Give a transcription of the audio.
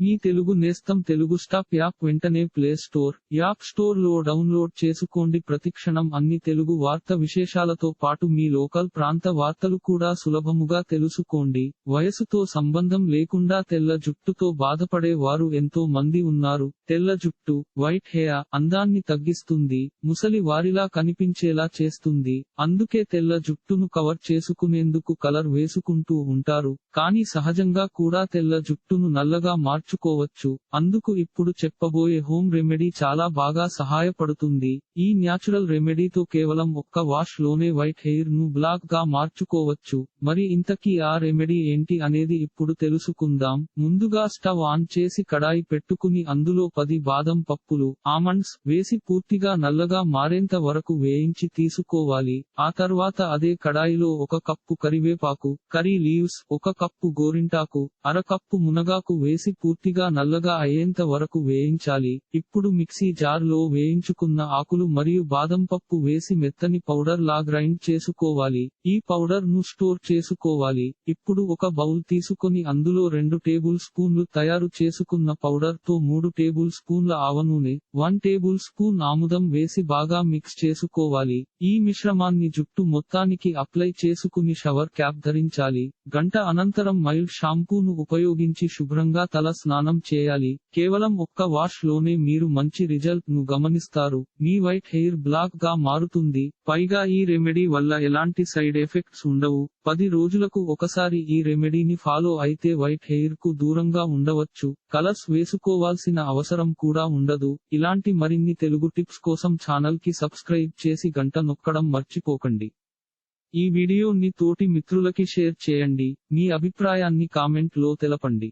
మీ తెలుగు నేస్తం Telugu stop app వెంటనే play store app స్టోర్లో డౌన్లోడ్ చేసుకోండి. ప్రతిక్షణం అన్ని తెలుగు వార్త విశేషాలతో పాటు మీ లోకల్ ప్రాంత వార్తలు కూడా సులభముగా తెలుసుకోండి. వయసుతో సంబంధం లేకుండా తెల్ల జుట్టుతో బాధపడే వారు ఎంతో మంది ఉన్నారు. తెల్ల జుట్టు వైట్ హెయిర్ అందాన్ని తగ్గిస్తుంది ముసలి వారిలా కనిపించేలా చేస్తుంది. అందుకే తెల్ల జుట్టును కవర్ చేసుకునేందుకు కలర్ వేసుకుంటూ ఉంటారు. కానీ సహజంగా కూడా తెల్ల జుట్టును నల్లగా మార్చుకోవచ్చు అందుకు ఇప్పుడు చెప్పబోయే హోమ్ రెమెడీ చాలా బాగా సహాయపడుతుంది. ఈ న్యాచురల్ రెమెడీతో కేవలం ఒక్క వాష్లోనే వైట్ హెయిర్ను బ్లాక్గా మార్చుకోవచ్చు. మరి ఇంతకీ ఆ రెమెడీ ఏంటి అనేది ఇప్పుడు తెలుసుకుందాం. ముందుగా స్టవ్ ఆన్ చేసి కడాయి పెట్టుకుని అందులో పది బాదం పప్పులు ఆమండ్స్ వేసి పూర్తిగా నల్లగా మారేంత వరకు వేయించి తీసుకోవాలి. ఆ తర్వాత అదే కడాయిలో ఒక కప్పు కరివేపాకు కర్రీ లీవ్స్ ఒక కప్పు గోరింటాకు అర కప్పు మునగాకు వేసి పూర్తిగా నల్లగా అయ్యేంత వరకు వేయించాలి. ఇప్పుడు మిక్సీ జార్లో వేయించుకున్న ఆకులు మరియు బాదం పప్పు వేసి మెత్తని పౌడర్ లా గ్రైండ్ చేసుకోవాలి. ఈ పౌడర్ను స్టోర్ చేసుకోవాలి. ఇప్పుడు ఒక బౌల్ తీసుకొని అందులో రెండు టేబుల్ స్పూన్లు తయారు చేసుకున్న పౌడర్తో మూడు టేబుల్ స్పూన్ల ఆవనూనె వన్ టేబుల్ స్పూన్ ఆముదం వేసి బాగా మిక్స్ చేసుకోవాలి. ఈ మిశ్రమాన్ని జుట్టు మొత్తానికి అప్లై చేసుకుని షవర్ క్యాప్ ధరించాలి. గంట అనంతరం మైల్డ్ షాంపూను ఉపయోగించి శుభ్రంగా తల స్నానం చేయాలి. కేవలం ఒక్క వాష్లోనే మీరు మంచి రిజల్ట్ను గమనిస్తారు. మీ వైట్ హెయిర్ బ్లాక్గా మారుతుంది. పైగా ఈ రెమెడీ వల్ల ఎలాంటి సైడ్ ఎఫెక్ట్స్ ఉండవు. పది రోజులకు ఒకసారి ఈ రెమెడీని ఫాలో అయితే వైట్ హెయిర్కు దూరంగా ఉండవచ్చు. కలర్స్ వేసుకోవాల్సిన అవసరం కూడా ఉండదు. ఇలాంటి మరిన్ని తెలుగు టిప్స్ కోసం ఛానల్కి సబ్స్క్రైబ్ చేసి గంట నొక్కడం మర్చిపోకండి. ఈ వీడియోని తోటి మిత్రులకి షేర్ చేయండి. మీ అభిప్రాయాన్ని కామెంట్లో తెలపండి.